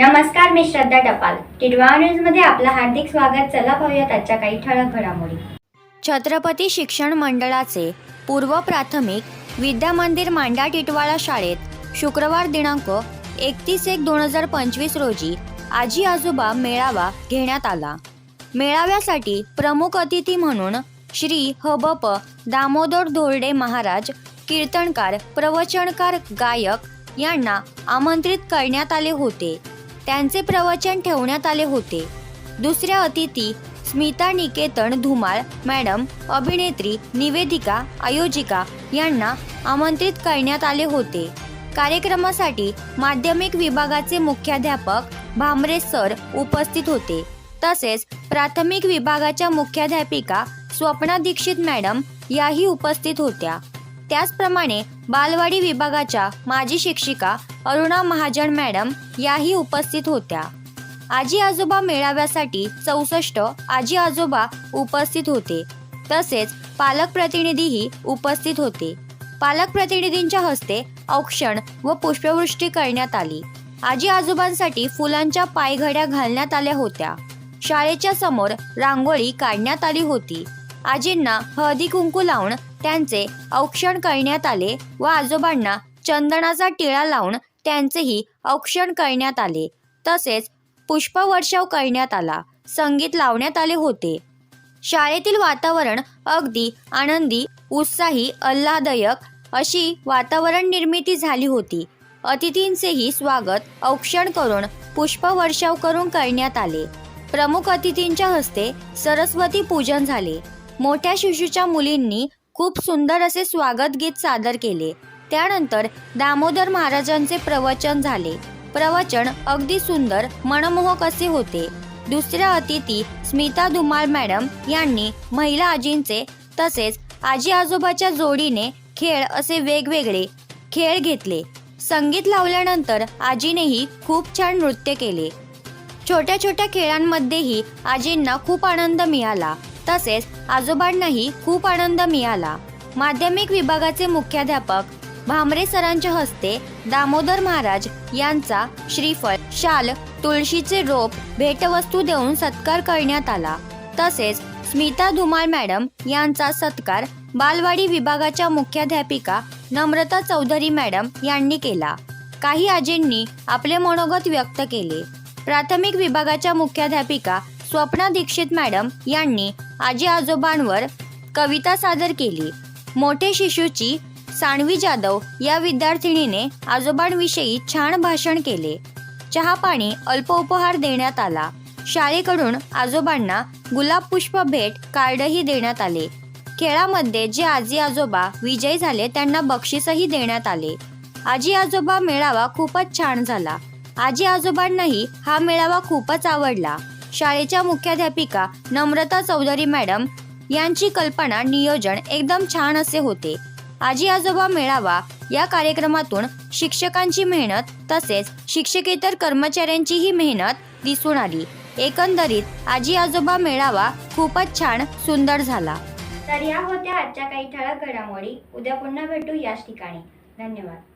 नमस्कार मी श्रद्धा टपाल. टिडवा न्यूजमध्ये आपलं हार्दिक स्वागत. चला पाहूयात आजच्या काही ठळक घडामोडी. छत्रपती शिक्षण मंडळाचे पूर्व प्राथमिक विद्या मंदिर मांडा टिटवाळा शाळेत शुक्रवार दिनांक एकतीस एक दोन हजार पंचवीस रोजी आजी आजोबा मेळावा घेण्यात आला. मेळाव्यासाठी प्रमुख अतिथी म्हणून श्री हबप दामोदर धोरडे महाराज कीर्तनकार प्रवचनकार गायक यांना आमंत्रित करण्यात आले होते. त्यांचे प्रवचन ठेवण्यात आले होते. दुसऱ्या अतिथी स्मिता निकेतन धुमाळ मॅडम अभिनेत्री निवेदिका आयोजिका यांना आमंत्रित करण्यात आले होते. कार्यक्रमासाठी माध्यमिक विभागाचे मुख्याध्यापक भामरे सर उपस्थित होते. तसेच प्राथमिक विभागाच्या मुख्याध्यापिका स्वप्ना दीक्षित मॅडम याही उपस्थित होत्या. त्याचप्रमाणे बालवाडी विभागाच्या माजी शिक्षिका अरुणा महाजन मॅडम याही उपस्थित होत्या. आजी आजोबा मेळाव्यासाठी चौसष्ट आजी आजोबा उपस्थित होते. तसेच पालक प्रतिनिधीही उपस्थित होते. पालक प्रतिनिधींच्या हस्ते औक्षण व पुष्पवृष्टी करण्यात आली. आजी आजोबांसाठी फुलांच्या पायघड्या घालण्यात आल्या होत्या. शाळेच्या समोर रांगोळी काढण्यात आली होती. आजींना हळदी कुंकू लावून त्यांचे औक्षण करण्यात आले व आजोबांना चंदनाचा टिळा लावून त्यांचेही औक्षण करण्यात आले. तसेच पुष्पवर्षाव करण्यात आला. संगीत लावण्यात आले होते. शाळेतील वातावरण अगदी आनंदी उत्साही आल्हादयक अशी वातावरण निर्मिती झाली होती. अतिथींचेही स्वागत औक्षण करून पुष्पवर्षाव करून करण्यात आले. प्रमुख अतिथींच्या हस्ते सरस्वती पूजन झाले. मोठ्या शिशूच्या मुलींनी खूप सुंदर असे स्वागत गीत सादर केले. त्यानंतर दामोदर महाराजांचे प्रवचन झाले. प्रवचन अगदी सुंदर मनमोहक असे होते. दुसऱ्या अतिथी स्मिता धुमाळ मॅडम यांनी महिला आजींचे तसेच आजी आजोबाच्या जोडीने खेळ असे वेगवेगळे खेळ घेतले. संगीत लावल्यानंतर आजीनेही खूप छान नृत्य केले. छोट्या छोट्या खेळांमध्येही आजींना खूप आनंद मिळाला. तसेच आजोबांनाही खूप आनंद मिळाला. माध्यमिक विभागाचे मुख्याध्यापक भामरे सरांच्या हस्ते दामोदर महाराज यांचा श्रीफळ शाल तुळशीचे रोप भेटवस्तू देऊन सत्कार करण्यात आला. तसेच स्मिता धुमाळ मॅडम यांचा सत्कार बालवाडी विभागाच्या मुख्याध्यापिका नम्रता चौधरी मॅडम यांनी केला. काही आजींनी आपले मनोगत व्यक्त केले. प्राथमिक विभागाच्या मुख्याध्यापिका स्वप्ना दीक्षित मॅडम यांनी आजी आजोबांवर कविता सादर केली. मोठे शिशूची सानवी जाधव या विद्यार्थिनीने आजोबांविषयी छान भाषण केले. चहा पाणी अल्प उपहार देण्यात आला. शाळेकडून आजोबांना गुलाब पुष्प भेट कार्डही देण्यात आले. खेळामध्ये जे आजी आजोबा विजयी झाले त्यांना बक्षीसही देण्यात आले. आजी आजोबा मेळावा खूपच छान झाला. आजी आजोबांनाही हा मेळावा खूपच आवडला. शाळेच्या मुख्याध्यापिका नम्रता चौधरी मॅडम यांची कल्पना नियोजन एकदम छान असे होते. आजी आजोबा मेळावा या कार्यक्रमातून शिक्षकांची मेहनत तसेच शिक्षकेतर कर्मचाऱ्यांचीही मेहनत दिसून आली. एकंदरीत आजी आजोबा मेळावा खूपच छान सुंदर झाला. तर या होत्या आजच्या काही ठळक घडामोडी. उद्या पुन्हा भेटू याच ठिकाणी. धन्यवाद.